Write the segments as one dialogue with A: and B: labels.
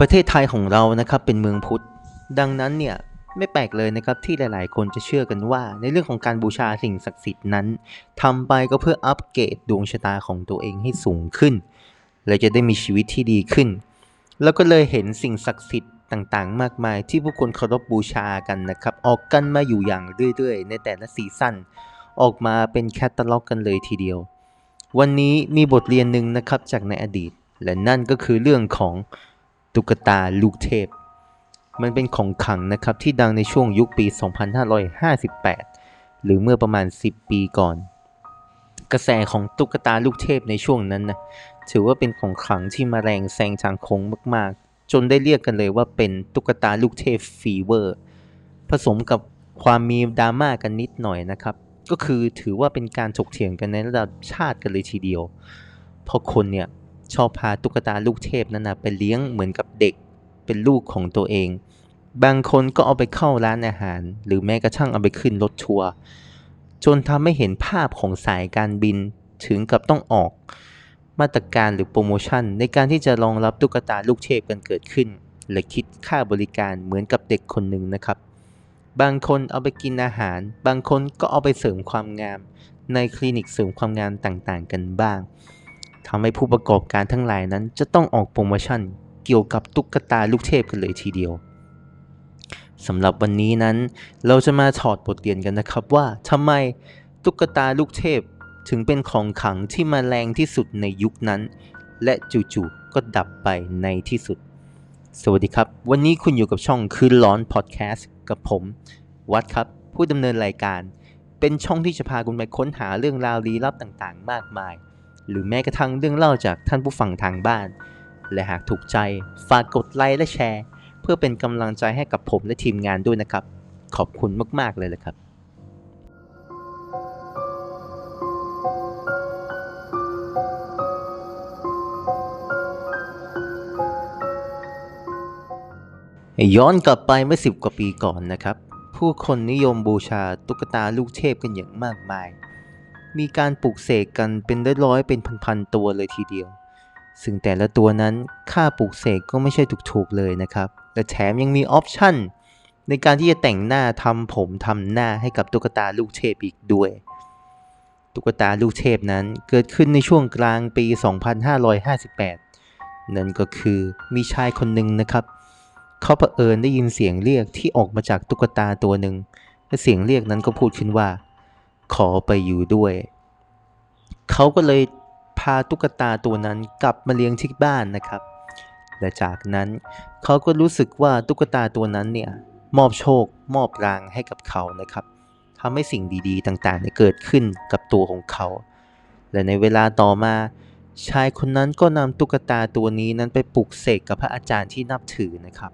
A: ประเทศไทยของเรานะครับเป็นเมืองพุทธ ดังนั้นเนี่ยไม่แปลกเลยนะครับที่หลายๆ คนจะเชื่อกันว่า ในเรื่องของการบูชาสิ่งศักดิ์สิทธิ์นั้นทำไปก็เพื่ออัปเกรดดวงชะตาของตัวเองให้สูงขึ้น และจะได้มีชีวิตที่ดีขึ้น แล้วก็เลยเห็นสิ่งศักดิ์สิทธิ์ต่างๆ มากมายที่ผู้คนเคารพบูชากันนะครับ ออกกันมาอยู่อย่างเรื่อยๆ ในแต่ละซีซั่นออกมาเป็นแคตตาล็อกกันเลยทีเดียว วันนี้มีบทเรียนหนึ่งนะครับจากในอดีต และนั่นก็คือเรื่องของ ตุ๊กตาลูกเทพ มันเป็นของขังนะครับที่ดังในช่วงยุคปี 2558 หรือเมื่อประมาณ 10 ปีก่อน กระแสของตุ๊กตาลูกเทพในช่วงนั้นนะถือว่าเป็นของขังที่มาแรงแซงทางโค้งมากๆ จนได้เรียกกันเลยว่าเป็นตุ๊กตาลูกเทพฟีเวอร์ ผสมกับความมีดราม่ากันนิดหน่อยนะครับ ก็คือถือว่าเป็นการถกเถียงกันในระดับชาติกันเลยทีเดียวพราะคนเนี่ย ชอบพาตุ๊กตาลูกเทพนั้นนะไปเลี้ยงเหมือนกับเด็กเป็นลูกของตัวเอง บางคนก็เอาไปเข้าร้านอาหาร หรือแม้กระทั่งเอาไปขึ้นรถทัวร์จนทำให้เห็นภาพของสายการบินถึงกับต้องออก มาตรการหรือโปรโมชั่น ในการที่จะรองรับตุ๊กตาลูกเทพกันเกิดขึ้น และคิดค่าบริการเหมือนกับเด็กคนหนึ่งนะครับ บางคนเอาไปกินอาหาร บางคนก็เอาไปเสริมความงาม ในคลินิกเสริมความงามต่างๆ กันบ้าง ทำให้ผู้ประกอบการทั้งหลายนั้นจะต้องออกโปรโมชั่นเกี่ยวกับตุ๊กตาลูกเทพกันเลยทีเดียวสำหรับวันนี้นั้นเราจะมาถอดบทเรียนกันนะครับว่าทำไมตุ๊กตาลูกเทพถึงเป็นของขังที่มาแรงที่สุดในยุคนั้น และจู่ๆก็ดับไปในที่สุด สวัสดีครับ วันนี้คุณอยู่กับช่องคืนร้อนพอดแคสต์กับผม วัดครับ ผู้ดำเนินรายการ เป็นช่องที่จะพาคุณไปค้นหาเรื่องราวลี้ลับต่างๆ มากมาย หรือแม้กระทั่งเรื่องเล่าจากท่านผู้ฟังทางบ้าน และหากถูกใจฝากกดไลค์และแชร์ เพื่อเป็นกำลังใจให้กับผมและทีมงานด้วยนะครับ ขอบคุณมาก ๆ เลยละครับย้อนกลับไปเมื่อสิบกว่าปีก่อนนะครับ ผู้คนนิยมบูชาตุ๊กตาลูกเทพกันอย่างมากมาย มีการปลูกเสกกันเป็นร้อยๆเป็นพันๆตัวเลยทีเดียว ซึ่งแต่ละตัวนั้นค่าปลูกเสกก็ไม่ใช่ถูกๆเลยนะครับ และแถมยังมีออปชั่นในการที่จะแต่งหน้าทำผมทำหน้าให้กับตุ๊กตาลูกเทพอีกด้วย ตุ๊กตาลูกเทพนั้นเกิดขึ้นในช่วงกลางปี 2558 นั่นก็คือมีชายคนหนึ่งนะครับ เขาเผอิญได้ยินเสียงเรียกที่ออกมาจากตุ๊กตาตัวหนึ่งและเสียงเรียกนั้นก็พูดขึ้นว่า ขอไปอยู่ด้วย เขาก็เลยพาตุ๊กตาตัวนั้นกลับมาเลี้ยงที่บ้านนะครับ และจากนั้นเขาก็รู้สึกว่าตุ๊กตาตัวนั้นเนี่ยมอบโชคมอบรางให้กับเขานะครับทำให้สิ่งดีๆ ต่างๆเนี่ยเกิดขึ้นกับตัวของเขา และในเวลาต่อมา ชายคนนั้นก็นำตุ๊กตาตัวนี้นั้นไปปลุกเสกกับพระอาจารย์ที่นับถือนะครับ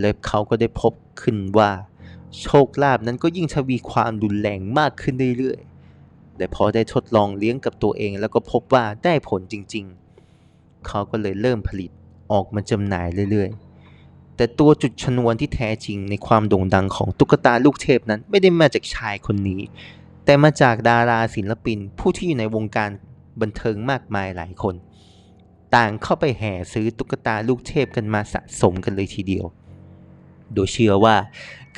A: และเขาก็ได้พบขึ้นว่า โชคลาภนั้นก็ยิ่งทวีความรุนแรงมากขึ้นเรื่อยๆและพอได้ทดลองเลี้ยงกับตัวเองแล้วก็พบว่าได้ผลจริงๆ เขาก็เลยเริ่มผลิตออกมาจำหน่ายเรื่อยๆ แต่ตัวจุดชนวนที่แท้จริงในความโด่งดังของตุ๊กตาลูกเทพนั้นไม่ได้มาจากชายคนนี้ แต่มาจากดาราศิลปินผู้ที่อยู่ในวงการบันเทิงมากมายหลายคน ต่างเข้าไปแห่ซื้อตุ๊กตาลูกเทพกันมาสะสมกันเลยทีเดียว โดยเชื่อว่า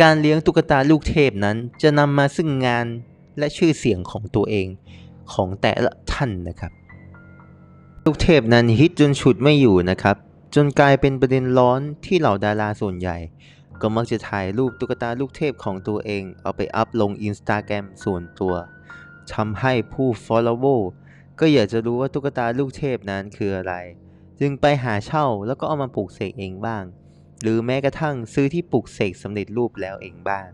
A: การเลี้ยงตุ๊กตาลูกเทพนั้นจะนำมาซึ่งงานและชื่อเสียงของตัวเองของแต่ละท่านนะครับ ลูกเทพนั้นฮิตจนฉุดไม่อยู่นะครับ จนกลายเป็นประเด็นร้อนที่เหล่าดาราส่วนใหญ่ ก็มักจะถ่ายรูปตุ๊กตาลูกเทพของตัวเอง เอาไปอัพลงอินสตาแกรมส่วนตัวทำให้ผู้ follow ก็อยากจะรู้ว่าตุ๊กตาลูกเทพนั้นคืออะไร จึงไปหาเช่าแล้วก็เอามาปลูกเสกเองบ้าง หรือแม้กระทั่งซื้อที่ปลูกเสกสำเร็จรูปแล้วเองบ้าง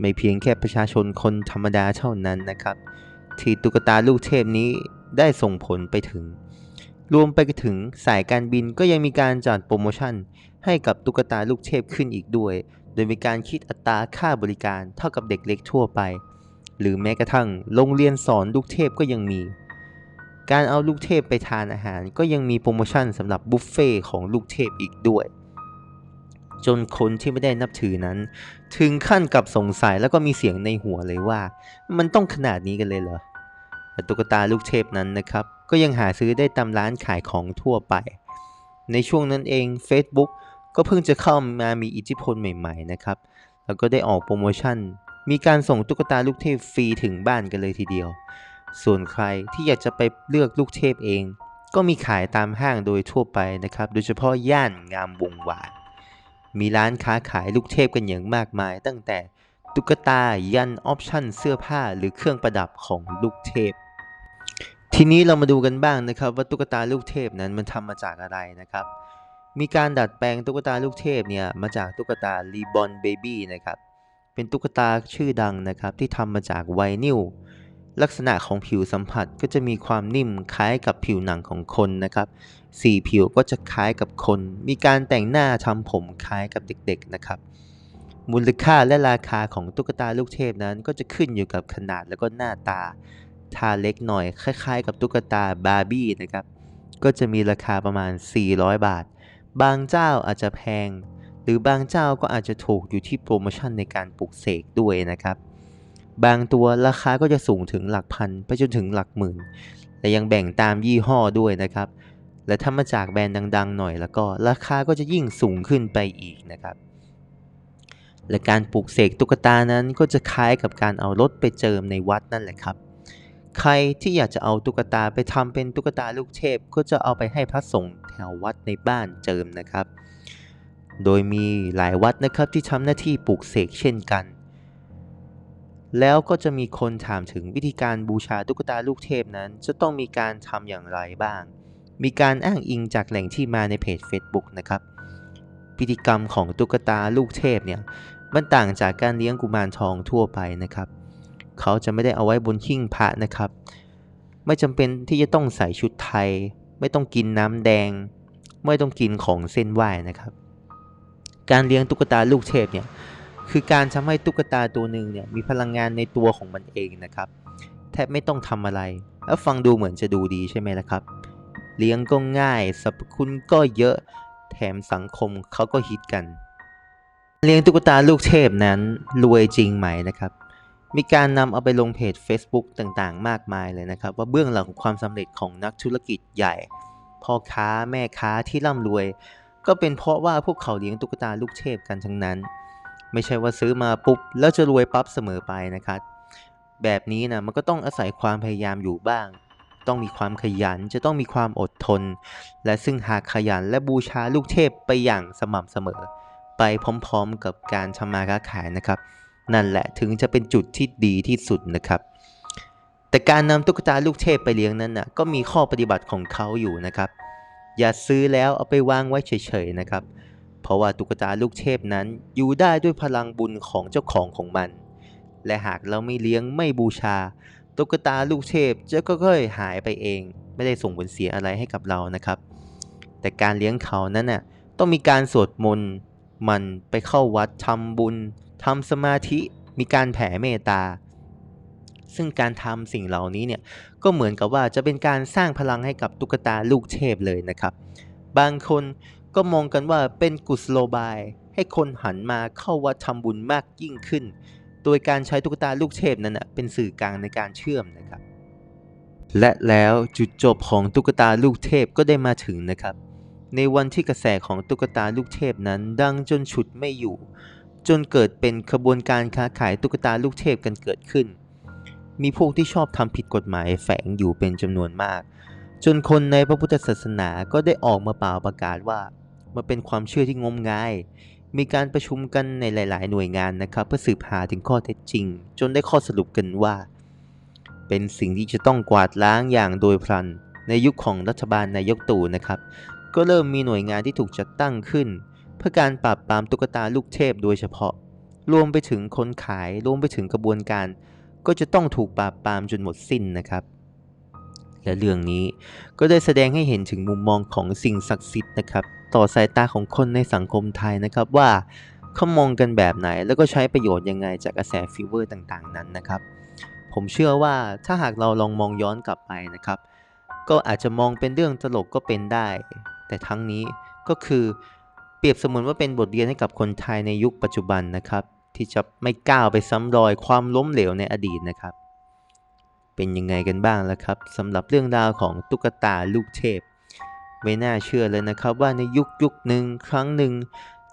A: ไม่เพียงแค่ประชาชนคนธรรมดาเท่านั้นนะครับ ที่ตุ๊กตาลูกเทพนี้ได้ส่งผลไปถึง รวมไปถึงสายการบินก็ยังมีการจัดโปรโมชั่น ให้กับตุ๊กตาลูกเทพขึ้นอีกด้วย โดยมีการคิดอัตราค่าบริการเท่ากับเด็กเล็กทั่วไป หรือแม้กระทั่งโรงเรียนสอนลูกเทพก็ยังมีการเอาลูกเทพไปทานอาหาร ก็ยังมีโปรโมชั่นสำหรับบุฟเฟ่ของลูกเทพอีกด้วย จนคนที่ไม่ได้นับถือนั้น ถึงขั้นกับสงสัยแล้วก็มีเสียงในหัวเลยว่า มันต้องขนาดนี้กันเลยเหรอแต่ตุ๊กตาลูกเทพนั้นนะครับ ก็ยังหาซื้อได้ตามร้านขายของทั่วไป ในช่วงนั้นเอง Facebook ก็เพิ่งจะเข้ามามีอิทธิพลใหม่ ๆ นะครับ แล้วก็ได้ออกโปรโมชั่น มีการส่งตุ๊กตาลูกเทพฟรีถึงบ้านกันเลยทีเดียว ส่วนใครที่อยากจะไปเลือกลูกเทพเอง ก็มีขายตามห้างโดยทั่วไปนะครับ โดยเฉพาะย่านงามวงวาน มีร้านค้าขายลูกเทพกันอย่างมากมาย ตั้งแต่ตุ๊กตายันออปชั่นเสื้อผ้าหรือเครื่องประดับของลูกเทพ ทีนี้เรามาดูกันบ้างนะครับ ว่าตุ๊กตาลูกเทพนั้นมันทำมาจากอะไรนะครับ มีการดัดแปลงตุ๊กตาลูกเทพเนี่ยมาจากตุ๊กตา Reborn Baby นะครับเป็นตุ๊กตาชื่อดังนะครับที่ทำมาจากไวนิลลักษณะของผิวสัมผัสก็จะมีความนิ่มคล้ายกับผิวหนังของคนนะครับ สีผิวก็จะคล้ายกับคน มีการแต่งหน้าทำผมคล้ายกับเด็กๆนะครับ มูลค่าและราคาของตุ๊กตาลูกเทพนั้นก็จะขึ้นอยู่กับขนาดแล้วก็หน้าตา ถ้าเล็กหน่อยคล้ายๆ กับตุ๊กตาบาร์บี้นะครับ ก็จะมีราคาประมาณ 400 บาท บางเจ้าอาจจะแพง หรือบางเจ้าก็อาจจะถูกอยู่ที่โปรโมชั่นในการปลุกเสกด้วยนะครับ บางตัวราคาก็จะสูงถึงหลักพันไปจนถึงหลักหมื่นและยังแบ่งตามยี่ห้อด้วยนะครับ และถ้ามาจากแบรนด์ดัง ๆ หน่อยแล้วก็ราคาก็จะยิ่งสูงขึ้นไปอีกนะครับ และการปลูกเสกตุ๊กตานั้นก็จะคล้ายกับการเอารถไปเจิมในวัดนั่นแหละครับ ใครที่อยากจะเอาตุ๊กตาไปทำเป็นตุ๊กตาลูกเทพ ก็จะเอาไปให้พระสงฆ์แถววัดในบ้านเจิมนะครับ โดยมีหลายวัดนะครับที่ทำหน้าที่ปลูกเสกเช่นกันแล้วก็จะมีคนถามถึงวิธีการบูชาตุ๊กตาลูกเทพนั้น จะต้องมีการทำอย่างไรบ้าง มีการอ้างอิงจากแหล่งที่มาในเพจ Facebook นะครับ พิธีกรรมของตุ๊กตาลูกเทพเนี่ยมันต่างจากการเลี้ยงกุมารทองทั่วไปนะครับ เขาจะไม่ได้เอาไว้บนหิ้งพระนะครับ ไม่จำเป็นที่จะต้องใส่ชุดไทย ไม่ต้องกินน้ำแดง ไม่ต้องกินของเส้นไหว้นะครับ การเลี้ยงตุ๊กตาลูกเทพเนี่ยคือการทำให้ตุ๊กตาตัวหนึ่งเนี่ยมีพลังงานในตัวของมันเองนะครับ แทบไม่ต้องทำอะไร แล้วฟังดูเหมือนจะดูดีใช่ไหมล่ะครับ เลี้ยงก็ง่ายสรรพคุณก็เยอะแถมสังคมเขาก็ฮิตกัน เลี้ยงตุ๊กตาลูกเทพนั้นรวยจริงไหมนะครับ มีการนำเอาไปลงเพจ Facebook ต่างๆ มากมายเลยนะครับ ว่าเบื้องหลังของความสำเร็จของนักธุรกิจใหญ่พ่อค้าแม่ค้าที่ร่ำรวย ก็เป็นเพราะว่าพวกเขาเลี้ยงตุ๊กตาลูกเทพกันทั้งนั้น ไม่ใช่ว่าซื้อมาปุ๊บแล้วจะรวยปั๊บเสมอไปนะครับ แบบนี้นะมันก็ต้องอาศัยความพยายามอยู่บ้าง ต้องมีความขยันจะต้องมีความอดทน และซึ่งหากขยันและบูชาลูกเทพไปอย่างสม่ำเสมอ ไปพร้อมๆกับการทำมาค้าขายนะครับ นั่นแหละถึงจะเป็นจุดที่ดีที่สุดนะครับ แต่การนำตุ๊กตาลูกเทพไปเลี้ยงนั้นนะก็มีข้อปฏิบัติของเขาอยู่นะครับ อย่าซื้อแล้วเอาไปวางไว้เฉยๆนะครับ เพราะว่าตุ๊กตาลูกเทพนั้นอยู่ได้ด้วยพลังบุญของเจ้าของของมัน และหากเราไม่เลี้ยงไม่บูชา ตุ๊กตาลูกเทพจะก็ค่อยๆหายไปเอง ไม่ได้ส่งผลเสียอะไรให้กับเรานะครับ แต่การเลี้ยงเขานั้นน่ะต้องมีการสวดมนต์มันไปเข้าวัดทำบุญทำสมาธิมีการแผ่เมตตา ซึ่งการทำสิ่งเหล่านี้เนี่ยก็เหมือนกับว่าจะเป็นการสร้างพลังให้กับตุ๊กตาลูกเทพเลยนะครับ บางคนก็มองกันว่าเป็นกุศโลบายให้คนหันมาเข้าวัดทำบุญมากยิ่งขึ้น โดยการใช้ตุ๊กตาลูกเทพนั้นนะเป็นสื่อกลางในการเชื่อมนะครับ และแล้วจุดจบของตุ๊กตาลูกเทพก็ได้มาถึงนะครับ ในวันที่กระแสของตุ๊กตาลูกเทพนั้นดังจนฉุดไม่อยู่ จนเกิดเป็นขบวนการค้าขายตุ๊กตาลูกเทพกันเกิดขึ้น มีพวกที่ชอบทำผิดกฎหมายแฝงอยู่เป็นจำนวนมาก จนคนในพระพุทธศาสนาก็ได้ออกมาเป่าประกาศว่ามันเป็นความเชื่อที่งมงาย มีการประชุมกันในหลาย ๆ หน่วยงานนะครับ เพื่อสืบหาถึงข้อเท็จจริง จนได้ข้อสรุปกันว่า เป็นสิ่งที่จะต้องกวาดล้างอย่างโดยพลัน ในยุคของรัฐบาลนายกตู่นะครับ ก็เริ่มมีหน่วยงานที่ถูกจัดตั้งขึ้น เพื่อการปราบปรามตุ๊กตาลูกเทพโดยเฉพาะ รวมไปถึงคนขายรวมไปถึงกระบวนการ ก็จะต้องถูกปราบปรามจนหมดสิ้นนะครับ และเรื่องนี้ ก็ได้แสดงให้เห็นถึงมุมมองของสิ่งศักดิ์สิทธิ์นะครับ ต่อสายตาของคนในสังคมไทยนะครับว่าเขามองกันแบบไหน แล้วก็ใช้ประโยชน์ยังไงจากกระแสฟีเวอร์ต่างๆ นั้นนะครับ ผมเชื่อว่าถ้าหากเราลองมองย้อนกลับไปนะครับ ก็อาจจะมองเป็นเรื่องตลกก็เป็นได้ แต่ทั้งนี้ก็คือเปรียบเสมือนว่าเป็นบทเรียนให้กับคนไทยในยุคปัจจุบันนะครับ ที่จะไม่ก้าวไปซ้ำรอยความล้มเหลวในอดีตนะครับ เป็นยังไงกันบ้างล่ะครับสำหรับเรื่องราวของตุ๊กตาลูกเทพ ไม่น่าเชื่อเลยนะครับว่าในยุคยุคหนึ่งครั้งหนึ่ง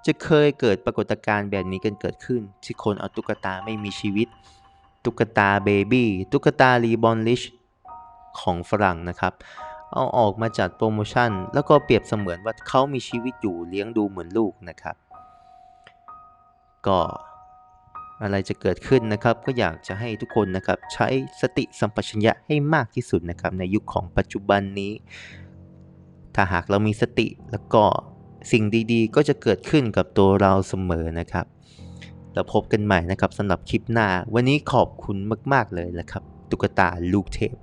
A: จะเคยเกิดปรากฏการณ์แบบนี้กันเกิดขึ้น ที่คนเอาตุ๊กตาไม่มีชีวิต ตุ๊กตาเบบี้ตุ๊กตารีบอนลิชของฝรั่งนะครับเอาออกมาจัดโปรโมชั่น แล้วก็เปรียบเสมือนว่าเขามีชีวิตอยู่เลี้ยงดูเหมือนลูกนะครับ ก็ อะไรจะเกิดขึ้นนะครับ ก็อยากจะให้ทุกคนนะครับใช้สติสัมปชัญญะให้มากที่สุดนะครับในยุคของปัจจุบันนี้ ถ้าหากเรามีสติแล้วก็สิ่งดีๆ ก็จะเกิดขึ้นกับตัวเราเสมอนะครับแล้วพบกันใหม่นะครับสำหรับคลิปหน้า วันนี้ขอบคุณมาก ๆเลยนะครับ ตุ๊กตาลูกเทพ